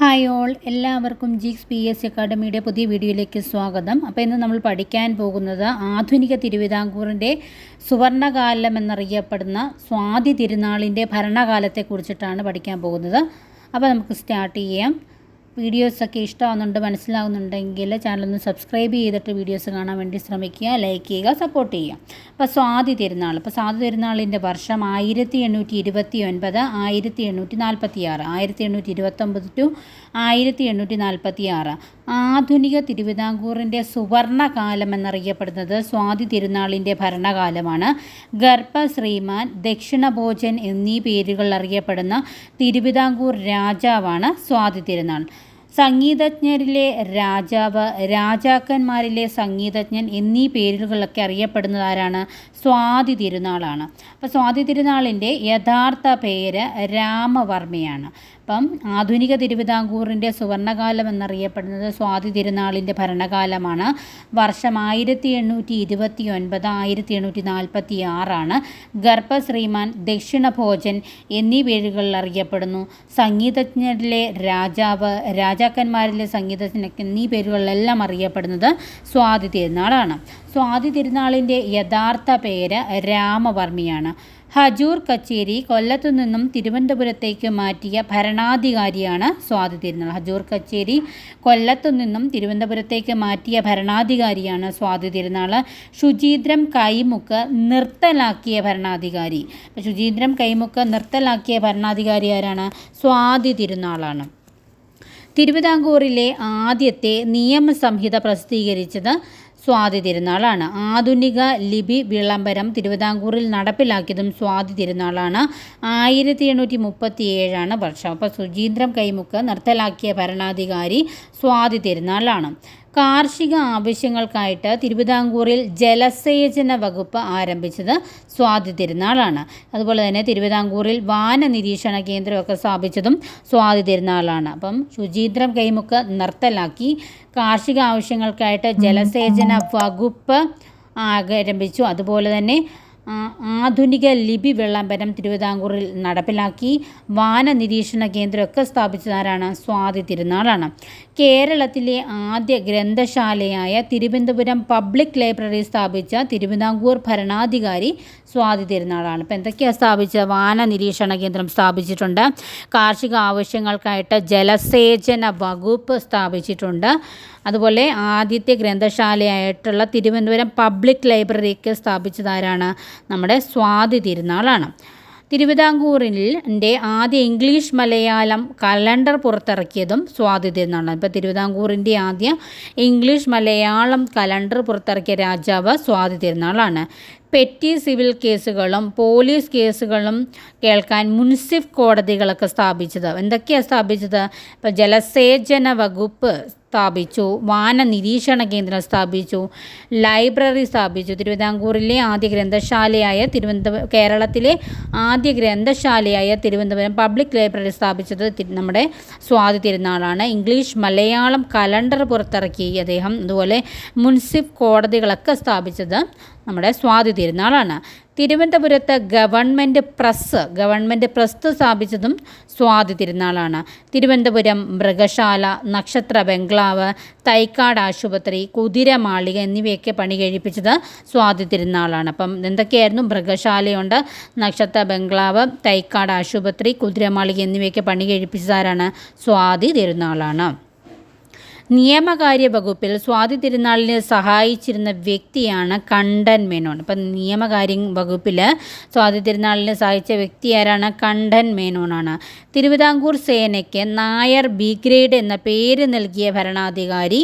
Hi all. എല്ലാവർക്കും ജിക്സ് P S അക്കാഡമിയുടെ പുതിയ വീഡിയോയിലേക്ക് സ്വാഗതം. അപ്പോൾ ഇന്ന് നമ്മൾ പഠിക്കാൻ പോകുന്നത് ആധുനിക തിരുവിതാംകൂറിന്റെ സുവർണകാലം എന്നറിയപ്പെടുന്ന സ്വാതി തിരുനാളിന്റെ ഭരണകാലത്തെക്കുറിച്ചിട്ടാണ് പഠിക്കാൻ പോകുന്നത്. അപ്പോൾ നമുക്ക് സ്റ്റാർട്ട് ചെയ്യാം. വീഡിയോസൊക്കെ ഇഷ്ടമാകുന്നുണ്ട് മനസ്സിലാകുന്നുണ്ടെങ്കിൽ ചാനലൊന്ന് സബ്സ്ക്രൈബ് ചെയ്തിട്ട് വീഡിയോസ് കാണാൻ വേണ്ടി ശ്രമിക്കുക ലൈക്ക് ചെയ്യുക സപ്പോർട്ട് ചെയ്യുക. അപ്പോൾ സ്വാതി തിരുനാൾ അപ്പോൾ സ്വാതി തിരുനാളിന്റെ വർഷം ആയിരത്തി എണ്ണൂറ്റി ഇരുപത്തി ഒൻപത് ആയിരത്തി എണ്ണൂറ്റി നാൽപ്പത്തി ആറ് ആയിരത്തി എണ്ണൂറ്റി ഇരുപത്തൊമ്പത് ടു ആയിരത്തി എണ്ണൂറ്റി നാൽപ്പത്തി ആറ് ആധുനിക തിരുവിതാംകൂറിന്റെ സുവർണകാലം എന്നറിയപ്പെടുന്നത് സ്വാതി തിരുനാളിന്റെ ഭരണകാലമാണ്. ഗർഭ ശ്രീമാൻ ദക്ഷിണഭോജൻ എന്നീ പേരുകൾ അറിയപ്പെടുന്ന തിരുവിതാംകൂർ രാജാവാണ് സ്വാതി തിരുനാൾ. സംഗീതജ്ഞരിലെ രാജാവ് രാജാക്കന്മാരിലെ സംഗീതജ്ഞൻ എന്നീ പേരുകളൊക്കെ അറിയപ്പെടുന്നത് ആരാണ്? സ്വാതി തിരുനാളാണ്. അപ്പോൾ സ്വാതി തിരുനാളിന്റെ യഥാർത്ഥ പേര് രാമവർമ്മയാണ്. അപ്പം ആധുനിക തിരുവിതാംകൂറിന്റെ സുവർണകാലം എന്നറിയപ്പെടുന്നത് സ്വാതി തിരുനാളിന്റെ ഭരണകാലമാണ്. വർഷം ആയിരത്തി എണ്ണൂറ്റി ഇരുപത്തി ഒൻപത് ആയിരത്തി എണ്ണൂറ്റി നാൽപ്പത്തി ആറാണ് ഗർഭശ്രീമാൻ ദക്ഷിണഭോജൻ എന്നീ പേരുകളിൽ അറിയപ്പെടുന്നു. സംഗീതജ്ഞരിലെ രാജാവ് രാജാക്കന്മാരിലെ സംഗീതജ്ഞ എന്നീ പേരുകളിലെല്ലാം അറിയപ്പെടുന്നത് സ്വാതി തിരുനാളാണ്. സ്വാതി തിരുനാളിന്റെ യഥാർത്ഥ പേര് രാമവർമ്മയാണ്. ഹജൂർ കച്ചേരി കൊല്ലത്തു നിന്നും തിരുവനന്തപുരത്തേക്ക് മാറ്റിയ ഭരണാധികാരിയാണ് സ്വാതി തിരുനാൾ. ഹജൂർ കച്ചേരി കൊല്ലത്തു നിന്നും തിരുവനന്തപുരത്തേക്ക് മാറ്റിയ ഭരണാധികാരിയാണ് സ്വാതി തിരുനാൾ. ശുചീന്ദ്രം കൈമുക്ക് നിർത്തലാക്കിയ ഭരണാധികാരി. ശുചീന്ദ്രം കൈമുക്ക് നിർത്തലാക്കിയ ഭരണാധികാരി ആരാണ്? സ്വാതി തിരുനാളാണ്. തിരുവിതാംകൂറിലെ ആദ്യത്തെ നിയമസംഹിത പ്രസിദ്ധീകരിച്ചത് സ്വാതി തിരുനാളാണ്. ആധുനിക ലിപി വിളംബരം തിരുവിതാംകൂറിൽ നടപ്പിലാക്കിയതും സ്വാതി തിരുനാളാണ്. ആയിരത്തി എണ്ണൂറ്റി മുപ്പത്തി ഏഴാണ് വർഷം. അപ്പോൾ സുചീന്ദ്രം കൈമുക്ക് നിർത്തലാക്കിയ ഭരണാധികാരി സ്വാതി തിരുനാളാണ്. കാർഷിക ആവശ്യങ്ങൾക്കായിട്ട് തിരുവിതാംകൂറിൽ ജലസേചന വകുപ്പ് ആരംഭിച്ചത് സ്വാതി തിരുനാളാണ്. അതുപോലെ തന്നെ തിരുവിതാംകൂറിൽ വാന നിരീക്ഷണ കേന്ദ്രമൊക്കെ സ്ഥാപിച്ചതും സ്വാതി തിരുനാളാണ്. അപ്പം ശുചീന്ദ്രം കൈമുക്ക് നിർത്തലാക്കി കാർഷിക ആവശ്യങ്ങൾക്കായിട്ട് ജലസേചന വകുപ്പ് ആരംഭിച്ചു. അതുപോലെ തന്നെ ആധുനിക ലിപി വിളംബരം തിരുവിതാംകൂറിൽ നടപ്പിലാക്കി വാന നിരീക്ഷണ കേന്ദ്രമൊക്കെ സ്ഥാപിച്ചതാരാണ്? സ്വാതി തിരുനാളാണ്. കേരളത്തിലെ ആദ്യ ഗ്രന്ഥശാലയായ തിരുവനന്തപുരം പബ്ലിക് ലൈബ്രറി സ്ഥാപിച്ച തിരുവിതാംകൂർ ഭരണാധികാരി സ്വാതി തിരുനാളാണ്. ഇപ്പം എന്തൊക്കെയാണ് സ്ഥാപിച്ച? വാന നിരീക്ഷണ കേന്ദ്രം സ്ഥാപിച്ചിട്ടുണ്ട്. കാർഷിക ആവശ്യങ്ങൾക്കായിട്ട് ജലസേചന വകുപ്പ് സ്ഥാപിച്ചിട്ടുണ്ട്. അതുപോലെ ആദ്യത്തെ ഗ്രന്ഥശാലയായിട്ടുള്ള തിരുവനന്തപുരം പബ്ലിക് ലൈബ്രറിക്ക് സ്ഥാപിച്ചതാരാണ് നമ്മുടെ സ്വാതി തിരുനാളാണ്. തിരുവിതാംകൂറിന്റെ ആദ്യ ഇംഗ്ലീഷ് മലയാളം കലണ്ടർ പുറത്തിറക്കിയതും സ്വാതി തിരുനാളാണ്. ഇപ്പോൾ തിരുവിതാംകൂറിന്റെ ആദ്യ ഇംഗ്ലീഷ് മലയാളം കലണ്ടർ പുറത്തിറക്കിയ രാജാവ് സ്വാതി തിരുനാളാണ്. പെറ്റി സിവിൽ കേസുകളും പോലീസ് കേസുകളും കേൾക്കാൻ മുൻസിഫ് കോടതികളൊക്കെ സ്ഥാപിച്ചത്. എന്തൊക്കെയാണ് സ്ഥാപിച്ചത്? ഇപ്പോൾ ജലസേചന വകുപ്പ് സ്ഥാപിച്ചു വാന നിരീക്ഷണ കേന്ദ്രം സ്ഥാപിച്ചു ലൈബ്രറി സ്ഥാപിച്ചു. തിരുവിതാംകൂറിലെ ആദ്യ ഗ്രന്ഥശാലയായ തിരുവനന്തപുരം കേരളത്തിലെ ആദ്യ ഗ്രന്ഥശാലയായ തിരുവനന്തപുരം പബ്ലിക് ലൈബ്രറി സ്ഥാപിച്ചത് നമ്മുടെ സ്വാതി തിരുനാളാണ്. ഇംഗ്ലീഷ് മലയാളം കലണ്ടർ പുറത്തിറക്കി അദ്ദേഹം. അതുപോലെ മുൻസിഫ് കോടതികളൊക്കെ സ്ഥാപിച്ചത് നമ്മുടെ സ്വാതി തിരുനാളാണ്. തിരുവനന്തപുരത്ത് ഗവൺമെന്റ് പ്രസ് ഗവൺമെന്റ് പ്രസ് സ്ഥാപിച്ചതും സ്വാതി തിരുനാളാണ്. തിരുവനന്തപുരം മൃഗശാല നക്ഷത്ര ബംഗ്ലാവ് തൈക്കാട് ആശുപത്രി കുതിരമാളിക എന്നിവയൊക്കെ പണി കഴിപ്പിച്ചത് സ്വാതി തിരുനാളാണ്. അപ്പം എന്തൊക്കെയായിരുന്നു മൃഗശാലയുണ്ട്? നക്ഷത്ര ബംഗ്ലാവ് തൈക്കാട് ആശുപത്രി കുതിരമാളിക എന്നിവയൊക്കെ പണി കഴിപ്പിച്ചതാരാണ്? സ്വാതി തിരുനാളാണ്. നിയമകാര്യ വകുപ്പിൽ സ്വാതി തിരുനാളിനെ സഹായിച്ചിരുന്ന വ്യക്തിയാണ് കണ്ടൻ മേനോൻ. ഇപ്പം നിയമകാര്യ വകുപ്പിൽ സ്വാതി തിരുനാളിനെ സഹായിച്ച വ്യക്തി ആരാണ്? കണ്ടൻ മേനോനാണ്. തിരുവിതാംകൂർ സേനയ്ക്ക് നായർ ബി ഗ്രേഡ് എന്ന പേര് നൽകിയ ഭരണാധികാരി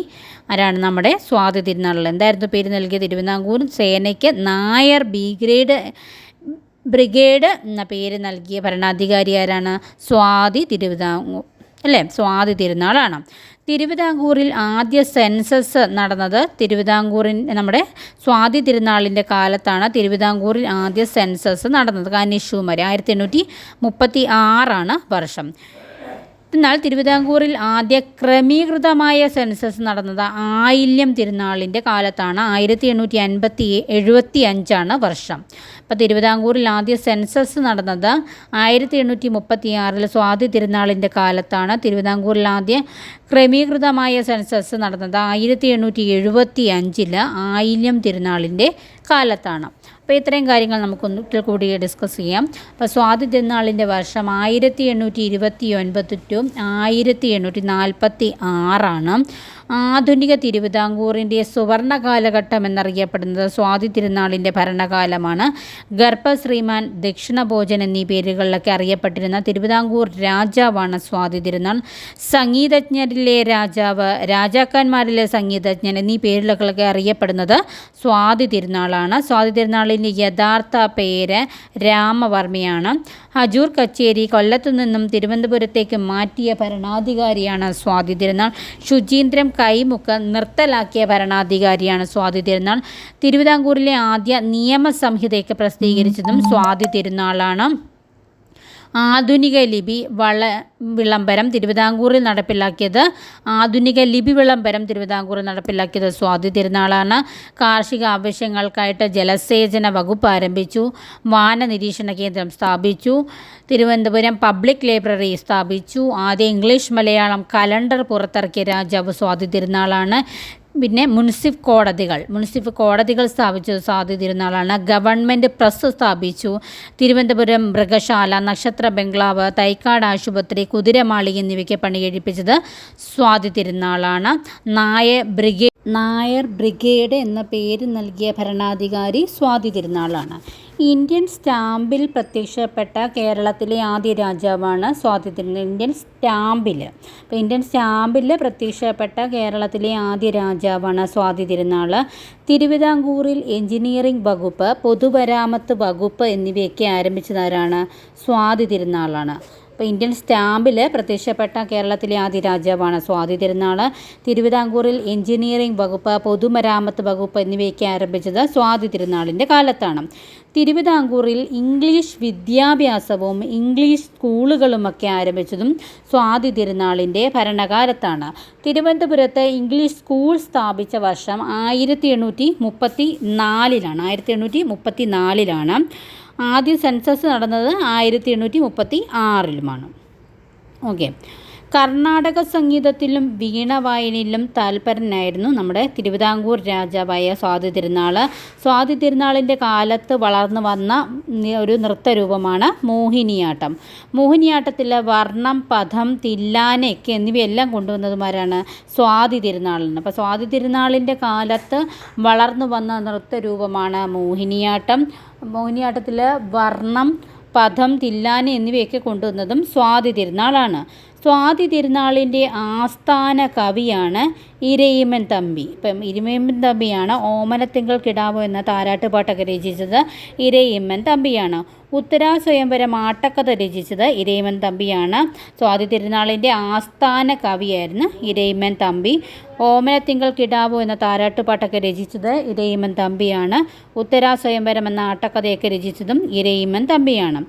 ആരാണ്? നമ്മുടെ സ്വാതി തിരുനാളിൽ എന്തായിരുന്നു പേര് നൽകിയ തിരുവിതാംകൂർ സേനയ്ക്ക് നായർ ബി ഗ്രേഡ് ബ്രിഗേഡ് എന്ന പേര് നൽകിയ ഭരണാധികാരി ആരാണ്? സ്വാതി തിരുവിതാംകൂർ. അല്ലേ? സ്വാതി തിരുനാളാണ്. തിരുവിതാംകൂറിൽ ആദ്യ സെൻസസ് നടന്നത് തിരുവിതാംകൂറിൻ നമ്മുടെ സ്വാതി തിരുനാളിന്റെ കാലത്താണ് തിരുവിതാംകൂറിൽ ആദ്യ സെൻസസ് നടന്നത്. കനിഷുമരി ആയിരത്തി എണ്ണൂറ്റി മുപ്പത്തി ആറാണ് വർഷം. എന്നാൽ തിരുവിതാംകൂറിൽ ആദ്യ ക്രമീകൃതമായ സെൻസസ് നടന്നത് ആയില്യം തിരുനാളിന്റെ കാലത്താണ്. ആയിരത്തി എണ്ണൂറ്റി അൻപത്തി എഴുപത്തി അഞ്ചാണ് വർഷം. അപ്പോൾ തിരുവിതാംകൂറിൽ ആദ്യ സെൻസസ് നടന്നത് ആയിരത്തി എണ്ണൂറ്റി മുപ്പത്തി ആറിൽ സ്വാതി തിരുനാളിന്റെ കാലത്താണ്. തിരുവിതാംകൂറിൽ ആദ്യ ക്രമീകൃതമായ സെൻസസ് നടന്നത് ആയിരത്തി എണ്ണൂറ്റി എഴുപത്തി അഞ്ചിൽ ആയില്യം തിരുനാളിന്റെ കാലത്താണ്. അപ്പോൾ ഇത്രയും കാര്യങ്ങൾ നമുക്കൊന്നിൽ കൂടി ഡിസ്കസ് ചെയ്യാം. അപ്പോൾ സ്വാതി തിരുനാളിന്റെ വർഷം ആയിരത്തി എണ്ണൂറ്റി ഇരുപത്തി ഒൻപത് ടു ആയിരത്തി എണ്ണൂറ്റി നാൽപ്പത്തി ആറാണ്. ആധുനിക തിരുവിതാംകൂറിന്റെ സുവർണ കാലഘട്ടം എന്നറിയപ്പെടുന്നത് സ്വാതി തിരുനാളിന്റെ ഭരണകാലമാണ്. ഗർഭശ്രീമാൻ ദക്ഷിണഭോജൻ എന്നീ പേരുകളിലൊക്കെ അറിയപ്പെട്ടിരുന്ന തിരുവിതാംകൂർ രാജാവാണ് സ്വാതി തിരുനാൾ. സംഗീതജ്ഞരിലെ രാജാവ് രാജാക്കന്മാരിലെ സംഗീതജ്ഞൻ എന്നീ പേരിലൊക്കെ അറിയപ്പെടുന്നത് സ്വാതി തിരുനാളാണ്. സ്വാതി തിരുനാളിന്റെ യഥാർത്ഥ പേര് രാമവർമ്മയാണ്. ഹജൂർ കച്ചേരി കൊല്ലത്തു നിന്നും തിരുവനന്തപുരത്തേക്ക് മാറ്റിയ ഭരണാധികാരിയാണ് സ്വാതി തിരുനാൾ. ശുചീന്ദ്രം കൈമുക്ക് നിർത്തലാക്കിയ ഭരണാധികാരിയാണ് സ്വാതി തിരുനാൾ. തിരുവിതാംകൂറിലെ ആദ്യ നിയമസംഹിതയ്ക്ക് പ്രസിദ്ധീകരിച്ചതും സ്വാതി തിരുനാളാണ്. ആധുനിക ലിപി വള വിളംബരം തിരുവിതാംകൂറിൽ നടപ്പിലാക്കിയത്. ആധുനിക ലിപി വിളംബരം തിരുവിതാംകൂറിൽ നടപ്പിലാക്കിയത് സ്വാതി തിരുനാളാണ്. കാർഷിക ആവശ്യങ്ങൾക്കായിട്ട് ജലസേചന വകുപ്പ് ആരംഭിച്ചു. വാന നിരീക്ഷണ കേന്ദ്രം സ്ഥാപിച്ചു. തിരുവനന്തപുരം പബ്ലിക് ലൈബ്രറി സ്ഥാപിച്ചു. ആദ്യ ഇംഗ്ലീഷ് മലയാളം കലണ്ടർ പുറത്തിറക്കിയ രാജാവ് സ്വാതി തിരുനാളാണ്. പിന്നെ മുൻസിഫ് കോടതികൾ. മുൻസിഫ് കോടതികൾ സ്ഥാപിച്ചു സ്വാതി തിരുനാളാണ് ഗവൺമെന്റ് പ്രസ് സ്ഥാപിച്ചു. തിരുവനന്തപുരം മൃഗശാല നക്ഷത്ര ബംഗ്ലാവ് തൈക്കാട് ആശുപത്രി കുതിരമാളി എന്നിവയ്ക്ക് പണി കഴിപ്പിച്ചത് സ്വാതി തിരുനാളാണ് നായ ബ്രിഗേഡ് നായർ ബ്രിഗേഡ് എന്ന പേര് നൽകിയ ഭരണാധികാരി സ്വാതി തിരുനാളാണ് ഇന്ത്യൻ സ്റ്റാമ്പിൽ പ്രത്യക്ഷപ്പെട്ട കേരളത്തിലെ ആദ്യ രാജാവാണ് സ്വാതന്ത്ര്യം ഇന്ത്യൻ സ്റ്റാമ്പിൽ. അപ്പോൾ ഇന്ത്യൻ സ്റ്റാമ്പിൽ പ്രത്യക്ഷപ്പെട്ട കേരളത്തിലെ ആദ്യ രാജാവാണ് സ്വാതി തിരുനാൾ തിരുവിതാംകൂറിൽ എഞ്ചിനീയറിംഗ് വകുപ്പ് പൊതുമരാമത്ത് വകുപ്പ് എന്നിവയൊക്കെ ആരംഭിച്ചതാരാണ് സ്വാതി തിരുനാളാണ് അപ്പോൾ ഇന്ത്യൻ സ്റ്റാമ്പിൽ പ്രത്യക്ഷപ്പെട്ട കേരളത്തിലെ ആദ്യ രാജാവാണ്. സ്വാതി തിരുനാൾ തിരുവിതാംകൂറിൽ എഞ്ചിനീയറിംഗ് വകുപ്പ് പൊതുമരാമത്ത് വകുപ്പ് എന്നിവയൊക്കെ ആരംഭിച്ചത് സ്വാതി തിരുനാളിന്റെ കാലത്താണ്. തിരുവിതാംകൂറിൽ ഇംഗ്ലീഷ് വിദ്യാഭ്യാസവും ഇംഗ്ലീഷ് സ്കൂളുകളുമൊക്കെ ആരംഭിച്ചതും സ്വാതി തിരുനാളിന്റെ ഭരണകാലത്താണ്. തിരുവനന്തപുരത്ത് ഇംഗ്ലീഷ് സ്കൂൾ സ്ഥാപിച്ച വർഷം ആയിരത്തി എണ്ണൂറ്റി മുപ്പത്തി നാലിലാണ്. ആയിരത്തി എണ്ണൂറ്റി മുപ്പത്തി നാലിലാണ് ആദ്യ സെൻസസ് നടന്നത് ആയിരത്തി എണ്ണൂറ്റി മുപ്പത്തി ആറിലുമാണ്. ഓക്കെ. കർണാടക സംഗീതത്തിലും വീണ വായനയിലും താൽപരനായിരുന്നു നമ്മുടെ തിരുവിതാംകൂർ രാജാവായ സ്വാതി തിരുനാൾ സ്വാതി തിരുനാളിന്റെ കാലത്ത് വളർന്നു വന്ന ഒരു നൃത്തരൂപമാണ് മോഹിനിയാട്ടം. മോഹിനിയാട്ടത്തിലെ വർണം പദം തില്ലാനയൊക്കെ എന്നിവയെല്ലാം കൊണ്ടുവന്നതുമാരാണ് സ്വാതി തിരുനാളിന്. അപ്പോൾ സ്വാതി തിരുനാളിന്റെ കാലത്ത് വളർന്നു വന്ന നൃത്തരൂപമാണ് മോഹിനിയാട്ടം. മോഹിനിയാട്ടത്തിലെ വർണം പദം തില്ലാന എന്നിവയൊക്കെ കൊണ്ടുവന്നതും സ്വാതി തിരുനാളാണ്. സ്വാതി തിരുനാളിന്റെ ആസ്ഥാന കവിയാണ് ഇരയിമൻ തമ്പി. ഇപ്പം ഇരയിമൻ തമ്പിയാണ് ഓമനത്തിങ്കൾ കിടാവോ എന്ന താരാട്ടുപാട്ടൊക്കെ രചിച്ചത് ഇരയിമ്മൻ തമ്പിയാണ്. ഉത്തരാ സ്വയംവരം ആട്ടക്കഥ രചിച്ചത് ഇരയിമൻ തമ്പിയാണ്. സ്വാതി തിരുനാളിന്റെ ആസ്ഥാന കവിയായിരുന്നു ഇരയിമൻ തമ്പി. ഓമനത്തിങ്കൾ കിടാവോ എന്ന താരാട്ടുപാട്ടൊക്കെ രചിച്ചത് ഇരയിമൻ തമ്പിയാണ്. ഉത്തരാ സ്വയംവരം എന്ന ആട്ടക്കഥയൊക്കെ രചിച്ചതും ഇരയിമൻ തമ്പിയാണ്.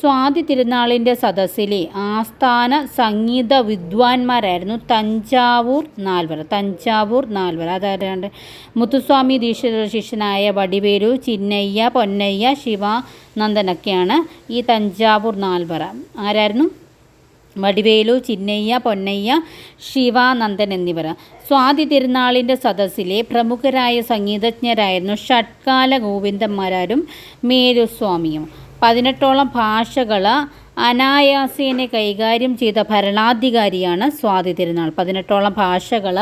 സ്വാതി തിരുനാളിന്റെ സദസ്സിലെ ആസ്ഥാന സംഗീത വിദ്വാൻമാരായിരുന്നു തഞ്ചാവൂർ നാൽവര തഞ്ചാവൂർ നാൽവര അതായത് മുത്തുസ്വാമി ദീക്ഷിത ശിഷ്യനായ വടിവേലു ചിന്നയ്യ പൊന്നയ്യ ശിവ ശിവാനന്ദനൊക്കെയാണ് ഈ തഞ്ചാവൂർ നാൽവര ആരായിരുന്നു? വടിവേലു ചിന്നയ്യ പൊന്നയ്യ ശിവാനന്ദൻ എന്നിവർ. സ്വാതി തിരുനാളിന്റെ സദസ്സിലെ പ്രമുഖരായ സംഗീതജ്ഞരായിരുന്നു ഷഡ്കാല ഗോവിന്ദന്മാരും മേരുസ്വാമിയും. പതിനെട്ടോളം ഭാഷകൾ അനായാസേനെ കൈകാര്യം ചെയ്ത ഭരണാധികാരിയാണ് സ്വാതി തിരുനാൾ. പതിനെട്ടോളം ഭാഷകൾ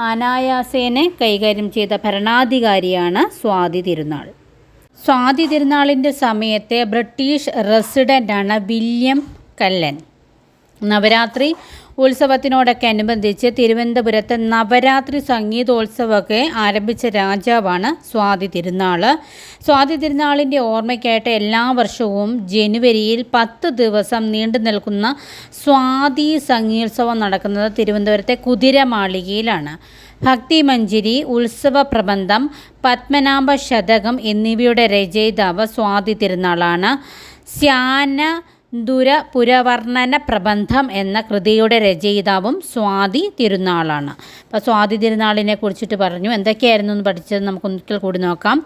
അനായാസേനെ കൈകാര്യം ചെയ്ത ഭരണാധികാരിയാണ് സ്വാതി തിരുനാൾ. സ്വാതി തിരുനാളിന്റെ സമയത്തെ ബ്രിട്ടീഷ് റെസിഡന്റാണ് വില്യം കല്ലൻ. നവരാത്രി ഉത്സവത്തിനോടൊക്കെ അനുബന്ധിച്ച് തിരുവനന്തപുരത്ത് നവരാത്രി സംഗീതോത്സവമൊക്കെ ആരംഭിച്ച രാജാവാണ് സ്വാതി തിരുനാൾ. സ്വാതി തിരുനാളിന്റെ ഓർമ്മയ്ക്കായിട്ട് എല്ലാ വർഷവും ജനുവരിയിൽ പത്ത് ദിവസം നീണ്ടു നിൽക്കുന്ന സ്വാതി സംഗീതോത്സവം നടക്കുന്നത് തിരുവനന്തപുരത്തെ കുതിരമാളികയിലാണ്. ഭക്തിമഞ്ജരി ഉത്സവ പ്രബന്ധം പത്മനാഭ ശതകം എന്നിവയുടെ രചയിതാവ് സ്വാതി തിരുനാളാണ്. സ്യാന ദുര പുരവർണന പ്രബന്ധം എന്ന കൃതിയുടെ രചയിതാവും സ്വാതി തിരുനാളാണ്. അപ്പോൾ സ്വാതി തിരുനാളിനെ കുറിച്ചിട്ട് പറഞ്ഞു. എന്തൊക്കെയായിരുന്നു എന്ന് പഠിച്ചത് നമുക്ക് ഒരിക്കൽ കൂടി നോക്കാം.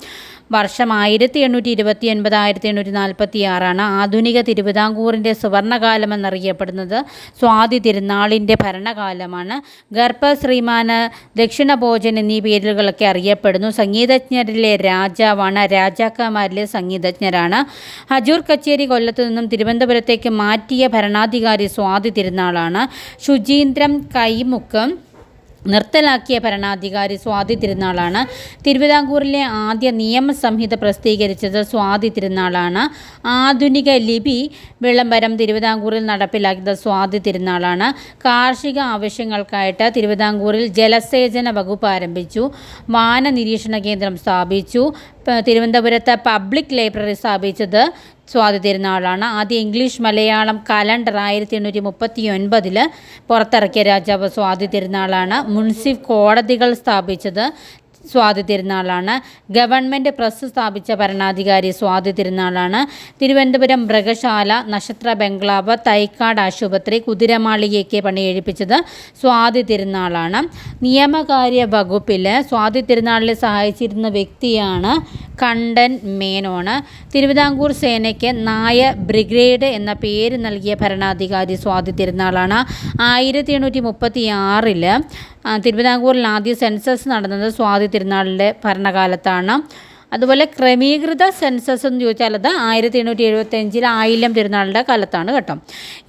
വർഷം ആയിരത്തി എണ്ണൂറ്റി ഇരുപത്തി ഒൻപത് ആയിരത്തി എണ്ണൂറ്റി നാൽപ്പത്തി ആറാണ് ആധുനിക തിരുവിതാംകൂറിന്റെ സുവർണകാലം എന്നറിയപ്പെടുന്നത്. സ്വാതി തിരുനാളിന്റെ ഭരണകാലമാണ്. ഗർഭ ശ്രീമാന് ദക്ഷിണഭോജൻ എന്നീ പേരുകളൊക്കെ അറിയപ്പെടുന്നു. സംഗീതജ്ഞരിലെ രാജാവാണ് രാജാക്കന്മാരിലെ സംഗീതജ്ഞരാണ്. ഹജൂർ കച്ചേരി കൊല്ലത്ത് നിന്നും തിരുവനന്തപുരത്തേക്ക് മാറ്റിയ ഭരണാധികാരി സ്വാതി തിരുനാളാണ്. ശുചീന്ദ്രം കൈമുക്കം നിർത്തലാക്കിയ ഭരണാധികാരി സ്വാതി തിരുനാളാണ്. തിരുവിതാംകൂറിലെ ആദ്യ നിയമസംഹിത പ്രസിദ്ധീകരിച്ചത് സ്വാതി തിരുനാളാണ്. ആധുനിക ലിപി വിളംബരം തിരുവിതാംകൂറിൽ നടപ്പിലാക്കിയത് സ്വാതി തിരുനാളാണ്. കാർഷിക ആവശ്യങ്ങൾക്കായിട്ട് തിരുവിതാംകൂറിൽ ജലസേചന വകുപ്പ് ആരംഭിച്ചു. വാന നിരീക്ഷണ കേന്ദ്രം സ്ഥാപിച്ചു. തിരുവനന്തപുരത്ത് പബ്ലിക് ലൈബ്രറി സ്ഥാപിച്ചത് സ്വാതി തിരുനാളാണ്. ആദ്യ ഇംഗ്ലീഷ് മലയാളം കലണ്ടർ ആയിരത്തി എണ്ണൂറ്റി മുപ്പത്തി ഒൻപതിൽ പുറത്തിറക്കിയ രാജാവ് സ്വാതി തിരുനാളാണ്. മുൻസിഫ് കോടതികൾ സ്ഥാപിച്ചത് സ്വാതി തിരുനാളാണ്. ഗവൺമെന്റ് പ്രസ് സ്ഥാപിച്ച ഭരണാധികാരി സ്വാതി തിരുനാളാണ്. തിരുവനന്തപുരം മൃഗശാല നക്ഷത്ര ബംഗ്ലാവ് തൈക്കാട് ആശുപത്രി കുതിരമാളികയ്ക്ക് പണിയെഴുപ്പിച്ചത് സ്വാതി തിരുനാളാണ്. നിയമകാര്യ വകുപ്പിൽ സ്വാതി തിരുനാളിനെ സഹായിച്ചിരുന്ന വ്യക്തിയാണ് കണ്ടൻ മേനോണ്. തിരുവിതാംകൂർ സേനയ്ക്ക് നായ ബ്രിഗേഡ് എന്ന പേര് നൽകിയ ഭരണാധികാരി സ്വാതി തിരുനാളാണ്. ആയിരത്തി എണ്ണൂറ്റി മുപ്പത്തി ആറിൽ തിരുവിതാംകൂറിൽ ആദ്യ സെൻസസ് നടന്നത് സ്വാതി തിരുനാളിന്റെ ഭരണകാലത്താണ്. അതുപോലെ ക്രമീകൃത സെൻസസ് എന്ന് ചോദിച്ചാൽ അത് ആയിരത്തി എണ്ണൂറ്റി എഴുപത്തഞ്ചിൽ ആയില്യം തിരുനാളിന്റെ കാലത്താണ് കേട്ടോ.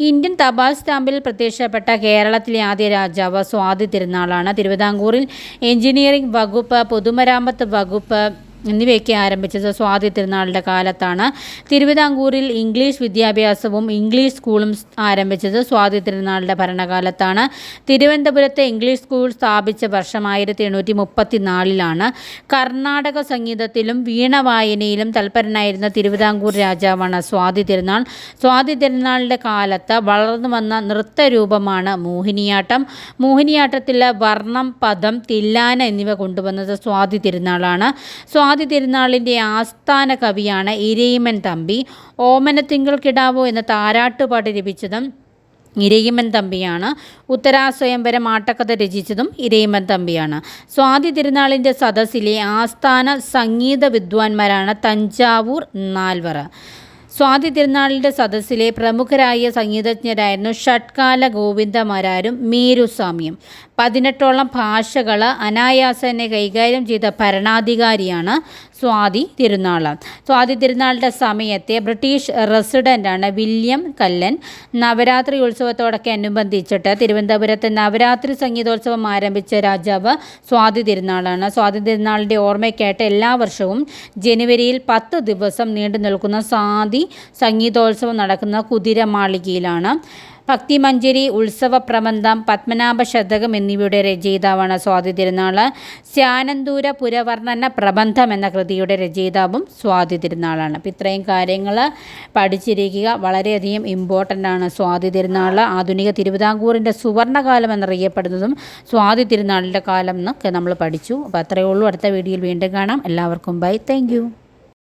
ഇന്ത്യൻ തപാൽ സ്റ്റാമ്പിൽ പ്രത്യക്ഷപ്പെട്ട കേരളത്തിലെ ആദ്യ രാജാവ് സ്വാതി തിരുനാളാണ്. തിരുവിതാംകൂറിൽ എഞ്ചിനീയറിംഗ് വകുപ്പ് പൊതുമരാമത്ത് വകുപ്പ് എന്നിവയൊക്കെ ആരംഭിച്ചത് സ്വാതി തിരുനാളിന്റെ കാലത്താണ്. തിരുവിതാംകൂറിൽ ഇംഗ്ലീഷ് വിദ്യാഭ്യാസവും ഇംഗ്ലീഷ് സ്കൂളും ആരംഭിച്ചത് സ്വാതി തിരുനാളിന്റെ ഭരണകാലത്താണ്. തിരുവനന്തപുരത്തെ ഇംഗ്ലീഷ് സ്കൂൾ സ്ഥാപിച്ച വർഷം ആയിരത്തി എണ്ണൂറ്റി മുപ്പത്തി നാലിലാണ് കർണാടക സംഗീതത്തിലും വീണ വായനയിലും തൽപരനായിരുന്ന തിരുവിതാംകൂർ രാജാവാണ് സ്വാതി തിരുനാൾ. സ്വാതി തിരുനാളിന്റെ കാലത്ത് വളർന്നു വന്ന നൃത്തരൂപമാണ് മോഹിനിയാട്ടം. മോഹിനിയാട്ടത്തിലെ വർണം പദം തില്ലാന എന്നിവ കൊണ്ടുവന്നത് സ്വാതി തിരുനാളാണ്. സ്വാതി തിരുനാളിന്റെ ആസ്ഥാന കവിയാണ് ഇരയിമൻ തമ്പി. ഓമന തിങ്കൾ കിടാവോ എന്ന താരാട്ടുപാട്ട് ലഭിച്ചതും ഇരയിമൻ തമ്പിയാണ്. ഉത്തരാസ്വയംവരം ആട്ടക്കഥ രചിച്ചതും ഇരയിമൻ തമ്പിയാണ്. സ്വാതി തിരുനാളിന്റെ സദസ്സിലെ ആസ്ഥാന സംഗീത വിദ്വാൻമാരാണ് തഞ്ചാവൂർ നാൽവറ സ്വാതി തിരുനാളിന്റെ സദസ്സിലെ പ്രമുഖരായ സംഗീതജ്ഞരായിരുന്നു ഷട്കാല ഗോവിന്ദമാരാരും മീരുസ്വാമിയും. പതിനെട്ടോളം ഭാഷകൾ അനായാസനെ കൈകാര്യം ചെയ്ത ഭരണാധികാരിയാണ് സ്വാതി തിരുനാൾ സ്വാതി തിരുനാളിന്റെ സമയത്തെ ബ്രിട്ടീഷ് റെസിഡന്റാണ് വില്യം കല്ലൻ. നവരാത്രി ഉത്സവത്തോടൊക്കെ അനുബന്ധിച്ചിട്ട് തിരുവനന്തപുരത്ത് നവരാത്രി സംഗീതോത്സവം ആരംഭിച്ച രാജാവ് സ്വാതി തിരുനാളാണ്. സ്വാതി തിരുനാളിന്റെ ഓർമ്മയ്ക്കായിട്ട് എല്ലാ വർഷവും ജനുവരിയിൽ പത്ത് ദിവസം നീണ്ടു നിൽക്കുന്ന സ്വാതി സംഗീതോത്സവം നടക്കുന്ന കുതിരമാളികയിലാണ്. ഭക്തിമഞ്ജരി ഉത്സവ പ്രബന്ധം പത്മനാഭ ശതകം എന്നിവയുടെ രചയിതാവാണ് സ്വാതി തിരുനാൾ സ്യാനന്തൂര പുരവർണന പ്രബന്ധം എന്ന കൃതിയുടെ രചയിതാവും സ്വാതി തിരുനാളാണ്. അപ്പം ഇത്രയും കാര്യങ്ങൾ പഠിച്ചിരിക്കുക. വളരെയധികം ഇമ്പോർട്ടന്റ് ആണ് സ്വാതി തിരുനാൾ ആധുനിക തിരുവിതാംകൂറിന്റെ സുവർണകാലം എന്നറിയപ്പെടുന്നതും സ്വാതി തിരുനാളിന്റെ കാലം എന്നൊക്കെ നമ്മൾ പഠിച്ചു. അപ്പോൾ അത്രയേ ഉള്ളൂ. അടുത്ത വീഡിയോയിൽ വീണ്ടും കാണാം. എല്ലാവർക്കും ബൈ താങ്ക്